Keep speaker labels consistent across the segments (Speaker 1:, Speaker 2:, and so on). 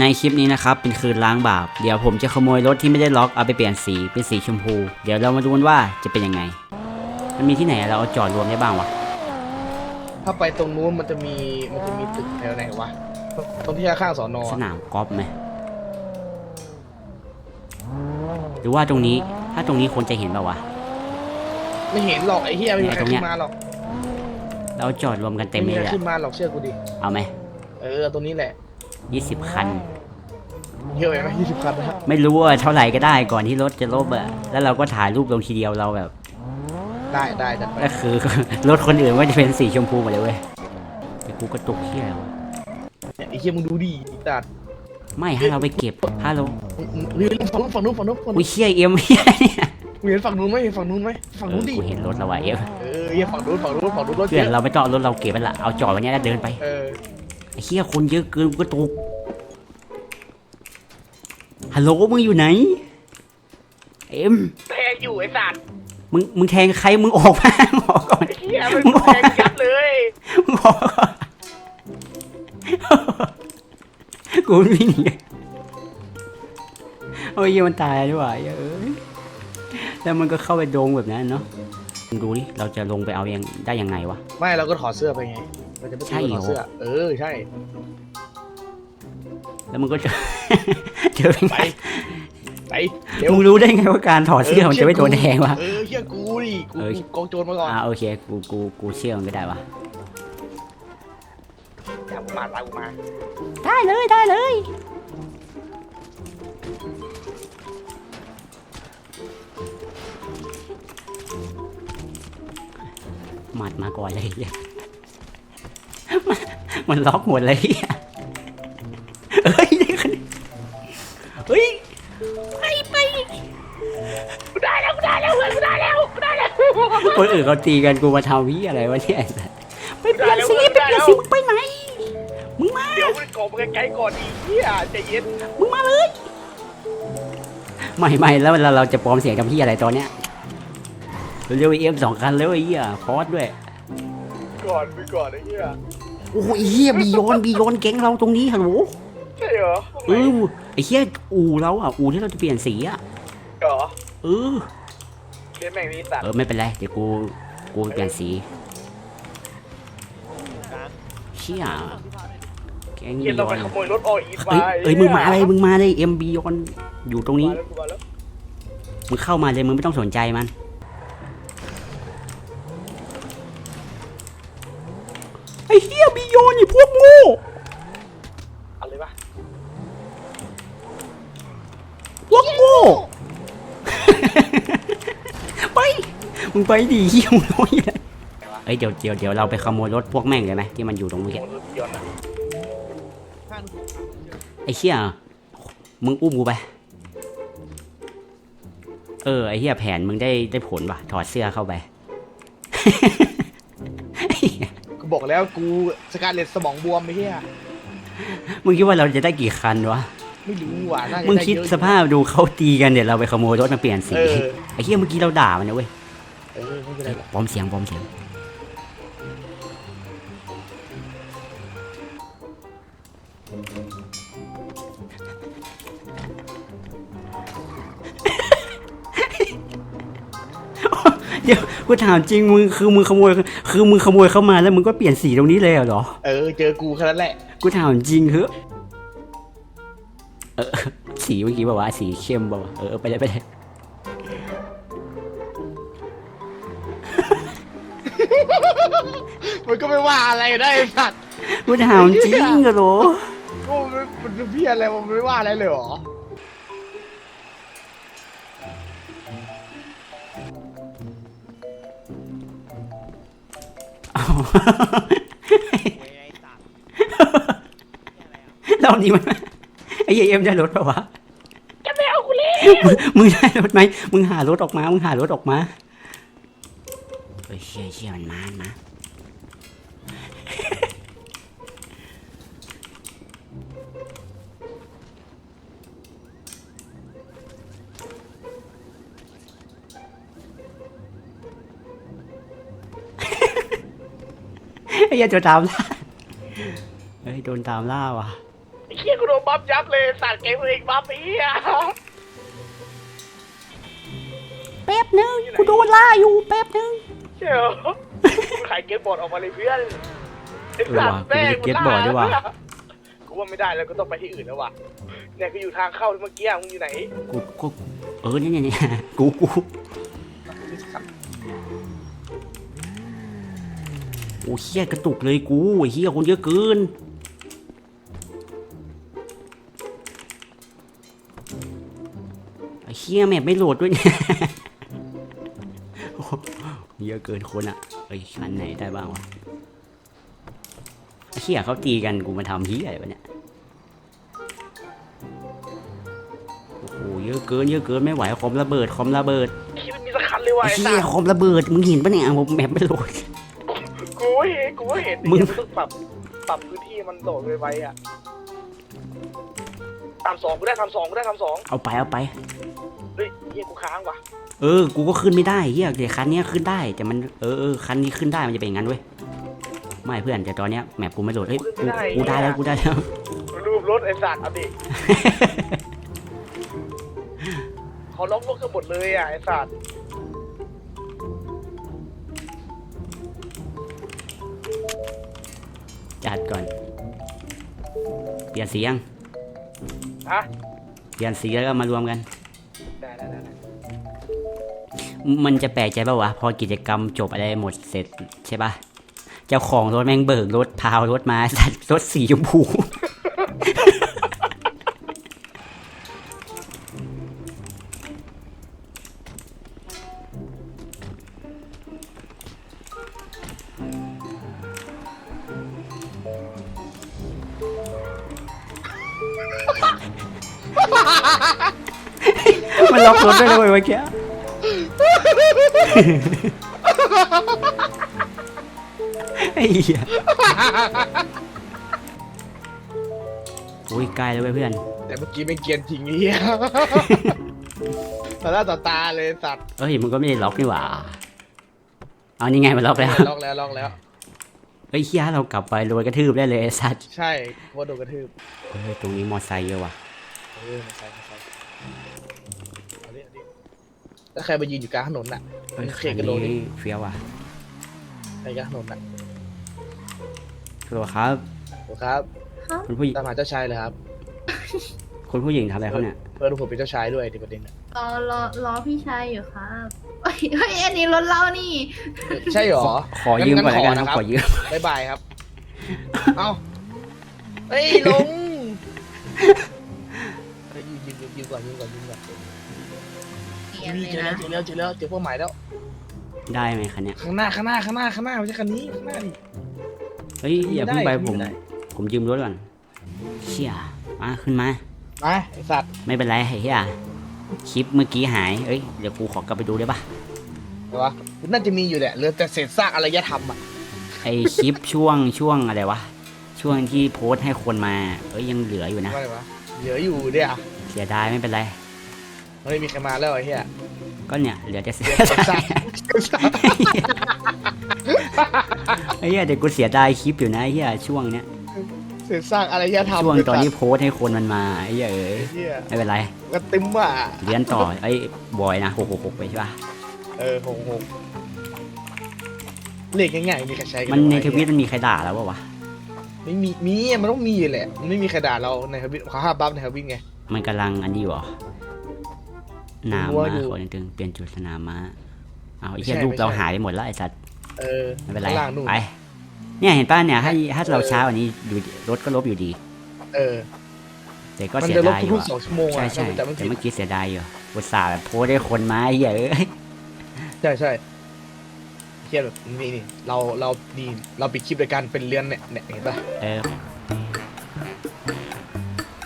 Speaker 1: ในคลิปนี้นะครับเป็นคืนล้างบาป เดี๋ยวผมจะขโมยรถที่ไม่ได้ล็อกเอาไปเปลี่ยนสีเป็นสีชมพู เดี๋ยวเรามาดูกันว่าจะเป็นยังไง มันมีที่ไหนเราเอาจอดรวมได้บ้างวะ
Speaker 2: ถ้าไปตรงนู้นมันจะมีมันจะมีตึกแถวไหนวะ ตรงที่ข้างๆสอนอ
Speaker 1: สนามกอล์ฟไหมหรือว่าตรงนี้ถ้าตรงนี้คนจะเห็นเปล่าวะ
Speaker 2: ไม่เห็นหรอกไอ้เฮียไม่มีใคร
Speaker 1: ตรงเนี้
Speaker 2: ขึ้
Speaker 1: ย
Speaker 2: นมาหรอก
Speaker 1: เราจอดรวมกันเต็ม
Speaker 2: ไม่
Speaker 1: เล
Speaker 2: มี
Speaker 1: ย
Speaker 2: ใคร
Speaker 1: อะ
Speaker 2: ขึ้นมาหรอกเชื่อกูดิ
Speaker 1: เอาไหม
Speaker 2: เออตรงนี้แหละ
Speaker 1: ยี่สิบคัน
Speaker 2: เยอะไปไหมยี่สิบคันนะ
Speaker 1: ไม่รู้ว่าเท่าไหร่ก็ได้ก่อนที่รถจะลบอะแล้วเราก็ถ่ายรูปลงทีเดียวเราแบบ
Speaker 2: ได้ได้จัดไป
Speaker 1: ก็คือ รถคนอื่นก็จะเป็นสีชมพูหมดเลยเว้ยแต่กูกระตุกเที่ยวะ
Speaker 2: ไอ้เฮียมึงดูดิจัด
Speaker 1: ไม่ถ้าเราไปเก็บถ้าเรา
Speaker 2: เฮ้ยฝั่งนู้นฝั่งนู้นฝั่งนู้นฝั่ง
Speaker 1: อุ้
Speaker 2: นู้
Speaker 1: ย
Speaker 2: น
Speaker 1: เชี่ยเอ็มเฮียเนี่ย
Speaker 2: มึงเห็นฝั่งนู้นไหมเห็นฝั่งนู้นไหมฝั่ง
Speaker 1: เอ
Speaker 2: นู้
Speaker 1: อน
Speaker 2: ดิ
Speaker 1: กูเห็นรถเราว่ะเอ็ม
Speaker 2: เออเฮียฝั่งนู้นฝั่งนู้นฝั่งนู้นรถ
Speaker 1: เพื่
Speaker 2: เย
Speaker 1: อน
Speaker 2: อะ
Speaker 1: เราไม่ต้องเอารถเราเก็บไปละเอาจอดไว้เนี้ยแล้วเดินไป
Speaker 2: เออ
Speaker 1: ไอ้เฮียคนเยอะเกินกูกระตุกฮัลโหลมึงอยู่ไหน เอ็ม
Speaker 2: แทงอยู่ไอ้สัตว์
Speaker 1: มึงมึงแทงใครมึงออกมามึงออกก่อน
Speaker 2: ไอ้เฮียมันแทงยับเลย
Speaker 1: มึงออกก่อนกูวิ่งหนีโอ้ยเหี้ยมันตายด้วยว่ะเอ้ยแล้วมันก็เข้าไปโดงแบบนั้นเนาะมึงดูดิเราจะลงไปเอายังได้ยังไงวะ
Speaker 2: ไม่เราก็ถอดเสื้อไปไง เราจะไม่
Speaker 1: ใช่
Speaker 2: ตี
Speaker 1: เหรอ
Speaker 2: ถอดเสื้อเออใช่
Speaker 1: แล้วมึงก็จะเจอเป็น
Speaker 2: ไป
Speaker 1: ไง
Speaker 2: ไปเร็ว
Speaker 1: มึงรู้ได้ไงว่าการถอดเสื้อมันจะไม่โดนแทงวะ
Speaker 2: เออเฮียกูดิกู
Speaker 1: เออ
Speaker 2: กูกองโจรมาก่อน
Speaker 1: อ่าโอเคกูกูกูเชื่อมันก็ได้วะ
Speaker 2: จับมาตามกูมา
Speaker 1: ได้เลยได้เลย หมัดมาก่อนเลยเหี้ย มันมันล็อกหมดเลยเหี้ยเฮ้ยได้คะแนนเฮ้ยไปไป
Speaker 2: กูได้แล้วกูได้แล้วเพื่อนกูได้แล้วกูได้แล้ว
Speaker 1: คนอื่นเขาตีกันกูมาทำวิอะไรวะเนี่ยไอ้สัสไปเปลี่ยนสี
Speaker 2: ได้
Speaker 1: ไป
Speaker 2: แล้ว
Speaker 1: เปลี่ยนสีมึงไปไหนมึงมา
Speaker 2: เดี๋ยวมันกบไปไกลๆก่อนดีเฮียใจเย็น
Speaker 1: มึงมาเลยไม่ไม่แล้วเราเราจะปลอมเสียงกับพี่อะไรตอนเนี้ยเร็วเอ็มสองคันแล้วไอ้เหี้ยพอสด้วย
Speaker 2: ก่อนไปก่อนไอ้เฮีย
Speaker 1: โอ้โหไอ้เหี้ยบีโยนบีโยนแก๊งเราตรงนี้ฮัลโหล
Speaker 2: ใช่เหรอ
Speaker 1: เออไอ้เหี้ยอู่เราอะอู่ที่เราจะเปลี่ยนสีอะ
Speaker 2: เหรอ
Speaker 1: เออ
Speaker 2: เล่นแม่งนี่สัตว์
Speaker 1: เออไม่เป็นไรเดี๋ยวกูกูเปลี่ยนสีเชี่ยแก๊ง
Speaker 2: เฮี
Speaker 1: บี
Speaker 2: ย
Speaker 1: โย
Speaker 2: เราไป
Speaker 1: น
Speaker 2: ขโมยรถออีท
Speaker 1: เอ้ยเอ้ยมึงมาเลยมึงมาเลยเอ็มบีโยนอยู่ตรงนี้
Speaker 2: มาแล้วกูมาแล้ว
Speaker 1: มึงเข้ามาเลยมึงไม่ต้องสนใจมัน ไอ้เฮียบีโยนี่พวกโง่
Speaker 2: อะไรปะ
Speaker 1: พวกโง่ ไป มึงไปดิเฮียมึงน้อยเลยเอ้ยเดี๋ยวเดี๋ยวเดี๋ยวเราไปขโมยรถพวกแม่งเลยไหมที่มันอยู่ตรง
Speaker 2: ข
Speaker 1: นี้
Speaker 2: โมยรถยนต์อะ
Speaker 1: ไอ้เชี่ยมึงอุ้มกูไป เออไอ้เหี้ยแผนมึงได้ได้ผลว่ะ ถอดเสื้อเข้าไป
Speaker 2: กูบอกแล้วกูสการเลตสมองบวมไอ้เฮีย
Speaker 1: มึงคิดว่าเราจะได้กี่คันวะ
Speaker 2: ไม่รู้ว่ะน่าจะ
Speaker 1: มึง
Speaker 2: ได้
Speaker 1: คิด
Speaker 2: เยอะอยู่
Speaker 1: สภาพดูเขาตีกันเดี๋ยวเราไปขโมยรถมาเปลี่ยนสี
Speaker 2: เออ
Speaker 1: ไอ้เหี้ยเมื่อกี้เราด่ามันนะเว้ย
Speaker 2: เออไม่เป็นไรหรอก
Speaker 1: ปลอมเสียงปลอมเสียง เดี๋ยวกูถามจริงมึงคือมึงขโมยคือมึงขโมยเข้ามาแล้วมึงก็เปลี่ยนสีตรงนี้เลยเหรอ
Speaker 2: เออ เจอกูแค่นั้นแหละ
Speaker 1: กูถามจริงเหอะเออสีเมื่อกี้บอกว่าสีเข้มบอกว่าเออไปเลยไปเลย
Speaker 2: มันก็ไม่ว่าอะไรได้ไอ้สัตว์
Speaker 1: กูถามจริงเหรอ
Speaker 2: กูมันมันเป็นเพี้ยอะไรมันไม่ว่าอะไรเลยเหรอ
Speaker 1: รอบนี้มันไอ้เหี้ยเอ็มได้รถปะวะ
Speaker 2: จะไม่เอากูเลย
Speaker 1: มึงมึงได้รถไหมมึงหารถออกมา มึงหารถออกมา เฮ้ยเชี่ยเชี่ยมันมามันมาไอ้เหี้ยโดนตามล่าเฮ้ยโดนตามล่าว่ะ
Speaker 2: ไอ้เหี้ยกูโดนบัฟยับเลยสัตว์เกมตัวเองบัฟไอ้เหี้ย
Speaker 1: แป๊บนึงกูโดนล่าอยู่แป๊บนึง
Speaker 2: เชียวขายเกมบอร์ดออกมาเลยเพื่อนไอ้
Speaker 1: เออ
Speaker 2: สัต
Speaker 1: ว่ะ
Speaker 2: ว์แม่ง
Speaker 1: กูจะเก็ตบอร์ดด้วยว่ะ
Speaker 2: กูว่าไม่ได้แล้วก็ต้องไปที่อื่นแล้วว่ะเนี่ยกูอยู่ทางเข้าเมื่อกี้มึงอยู่ไหน
Speaker 1: กูกูเออเนี่ยเนี่ยเนี่ยกูกูโอ้เฮียกระตุกเลยกูไอ้เฮียคนเยอะเกินไอ้เฮียแมปไม่โหลดด้วยเนี่ยโอ้โห เยอะเกินคนอะไอ้ยคันไหนได้บ้างวะไอ้เฮียเขาตีกันกูมาทำเฮียอะไรวะเนี่ยโอ้โหเยอะเกินเยอะเกินไม่ไหวคอมระเบิดคอมระเบิด
Speaker 2: คิดว่ามีสักคันเลยว่ะ
Speaker 1: ไอ้
Speaker 2: ไอ้
Speaker 1: เฮี
Speaker 2: สั
Speaker 1: ย
Speaker 2: ตว์
Speaker 1: คอมระเบิดมึงเห็นปะเนี่ยผมแมปไม่โหลด
Speaker 2: กูก็เห็นกูก็เห็น
Speaker 1: มึง
Speaker 2: มึงต้องปรับปรับพื้นที่มันโดดไวๆอะทำสองกูได้ทำสองกูได้ทำสอง
Speaker 1: เอาไปเอาไป
Speaker 2: เฮ้ยเฮียกูค้างว่ะ
Speaker 1: เออ กูก็ขึ้นไม่ได้เฮียแต่คันเนี้ยขึ้นได้ แต่มัน เออเออคันนี้ขึ้นได้ มันจะเป็นอย่างนั้นเว้ย ไม่เพื่อน แต่ตอนเนี้ยแมปกูไม่โหลดเฮ้ย กูกูได้แล้ว กูได้แล้ว
Speaker 2: รูปรถไอ้สัตว์เอาดิเขาล็อกรถกันหมดเลยอะไอ้สัตว์
Speaker 1: จัดก่อน เปลี่ยนสียัง
Speaker 2: ฮะ
Speaker 1: เปลี่ยนสีแล้วก็มารวมกัน
Speaker 2: ได้ได้ได้ได้
Speaker 1: มันจะแปลกใจป่าวะ พอกิจกรรมจบอะไรหมดเสร็จใช่ปะเจ้าของรถแม่งเบิกรถพาวรถมาสัตว์รถสีชมพูมันล็อกรถได้เลยเมื่อกี้ ไอ้เหี้ยอุ้ยใกล้แล้วเว้ยเพื่อน
Speaker 2: แต่เมื่อกี้ไม่เกรียนจริงไอ้เหี้ยต่อหน้าต่อตาเลยสัตว์
Speaker 1: เอ้ยมันก็ไม่ได้ล็อกนี่หว่าเอานี่ไงมันล็อกแล้ว
Speaker 2: ล็อกแล้วล็อกแล้ว
Speaker 1: เฮ้ยเฮียเรากลับไปโดนกระทืบได้เลยไอ้สัตว์
Speaker 2: ใช่ว่าโดนกระทืบ
Speaker 1: เฮ้ยตรงนี้มอไซค์เยอะว่ะ
Speaker 2: เออไม่ใช่ไม่ใช่เอาดิเอาดิ แล้วใครมายืนอยู่กลางถนนน่ะ
Speaker 1: เฮ้ย
Speaker 2: เค
Speaker 1: คัน
Speaker 2: กระโดดดิ
Speaker 1: นี้เฟี้ยวว่ะ
Speaker 2: ใครกลางถนนน่ะ
Speaker 1: สวัสดีครับ
Speaker 2: โอ้ครับ
Speaker 1: คุณผู้หญิง
Speaker 2: ตามหาเจ้าชายเลยครับ
Speaker 1: คุณผู้หญิงทำอะไรเขาเนี่ย
Speaker 2: เพื่อนผมเป็นเจ้าชายด้วยในประเด็นน่ะ
Speaker 3: รอรอรอพี่ชายอยู่ครับเฮ้ยเฮ้ยอันนี้รถเรานี่
Speaker 2: ใช่เหรอ
Speaker 1: ขอยืมก่อนแล้วกัน
Speaker 2: งั้น
Speaker 1: ค
Speaker 2: ข
Speaker 1: รั
Speaker 2: อบนะครับ
Speaker 1: ขอยืม
Speaker 2: บายบายครับ เอ้าเฮ้ยลงเฮ้ยยืมยืมยืมยืมก่อนยืมก่อนยืมก่อน
Speaker 3: เกี ยน
Speaker 2: นี่
Speaker 3: เลย
Speaker 2: เจอ
Speaker 3: นะ
Speaker 2: แล้วเจอแล้วเจอแล้วเจอเป้าหมายแล้ว
Speaker 1: ได้ไหมคันเนี้ย
Speaker 2: ข้างหน้าข้างหน้าข้างหน้าข้างหน้าไม่ใช่คันนี้ข้างหน้าดิ
Speaker 1: เฮ้ยอย่าเพิ่งไป
Speaker 2: ได้
Speaker 1: ผม
Speaker 2: ได้
Speaker 1: ผมยืมรถก่อนเชี่ยมาขึ้นมา
Speaker 2: มาไอสัตว์
Speaker 1: ไม่เป็นไรไอ้เฮียคลิปเมื่อกี้หายเอ้ยเดี๋ยวกูขอกลับไปดูได้ปะ
Speaker 2: เห็นปะน่าจะมีอยู่แหละเหลือแต่เศษซากอารยธรรมอะ
Speaker 1: ไอคลิปช่วงช่วงอะไรวะช่วงที่โพสต์ให้คนมา เอ้ยยังเหลืออยู่นะ
Speaker 2: ว่าอะไรวะเหลืออยู่เนี่ย
Speaker 1: เสียดายไม่เป็นไร
Speaker 2: ไม่มีใครมาแล้วไอ้เหี้ย
Speaker 1: ก็เนี่ยเหลือแต่เสีย
Speaker 2: เหลือเศษซาก
Speaker 1: ไอ้เหี้ยเดี๋ยวกูเสียดายคลิปอยู่นะไอ้เหี้ยช่วงเนี้ย
Speaker 2: เศษซากอารยธรรม
Speaker 1: ช่วงตอนที่โพสต์ให้คนมันมาไอ้เหี้ยเอ้ย
Speaker 2: ไอ้เหี้ย
Speaker 1: ไม่เป็นไร
Speaker 2: ก็ติมอะ
Speaker 1: เรียนต่อไอ้ยบอยนะหกหกหกไปใช่ปะ
Speaker 2: เออหงหงเลขง่ายๆมีใครใช้กั
Speaker 1: มันใน
Speaker 2: วะ
Speaker 1: ทวิตมันมีใครด่าแล้ววะวะ
Speaker 2: ไม่มีมีอะมันต้องมีอยู่แหละมันไม่มีใครด่าเราในทวิตเขาห้ามบัฟในทวิตไง
Speaker 1: มันกำลังอันนี้อยู่เหรอ หนาม
Speaker 2: ว่า
Speaker 1: มา
Speaker 2: อยู่
Speaker 1: คนตึงเปลี่ยนจุดสนามม้าเอาไอ้
Speaker 2: ไม่
Speaker 1: เหี้ย
Speaker 2: ใช่
Speaker 1: รูป
Speaker 2: ไม่ใช่
Speaker 1: เราหายไปหมดแล้วไอ้สัตว์
Speaker 2: เออ
Speaker 1: ไม่เป็นไร
Speaker 2: ข้างล่างนู่น
Speaker 1: ไปเนี่ยเห็นป่ะเนี่ยถ้าถ้าเราช้ากว่านี้อยู่รถก็ลบอยู่ดี
Speaker 2: เออ
Speaker 1: แต่ก็
Speaker 2: มัน
Speaker 1: เสีย
Speaker 2: จะลบ
Speaker 1: ดายอยู่
Speaker 2: ทุก
Speaker 1: อะ
Speaker 2: ๆสองชั่วโมง
Speaker 1: ใช่
Speaker 2: อะ
Speaker 1: ใช่
Speaker 2: แต่ไม่
Speaker 1: แต่
Speaker 2: ผิด
Speaker 1: เมื่อกี้เสียดายอยู่อุตส่าห์แบบโพสต์ได้คนมาไอ้เหี้ยเอ้ย
Speaker 2: ใช่ใช่เทียบแบบนี่นี่เราเรานี่เราปิดคลิปโดยการเป็นเรือนเนี่ยเนี่ยเห็นปะ
Speaker 1: เออ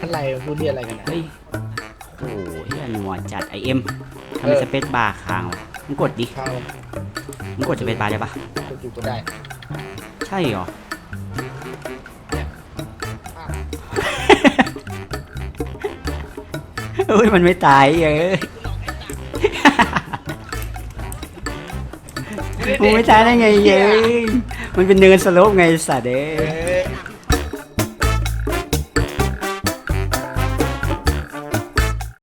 Speaker 2: อะไรพูดเรียอะไรกันนะ
Speaker 1: เฮ้ยโอ้โหเฮียหนัวจัดไอเอ็มทำไม
Speaker 2: เออ
Speaker 1: สเปซบาร์ค้างวะมึงกดดิ
Speaker 2: ข้าว
Speaker 1: มึงกดสเปซบาร์ได้ปะ
Speaker 2: คนอยู่ก็ได้
Speaker 1: ใช่เหรอเฮ้ยมันไม่ตายเอ้ยมึงไม่ตายได้ไงเย้ยมันเป็นเนินสโลปไงไอ้สัตว์เอ้ย
Speaker 2: เอ้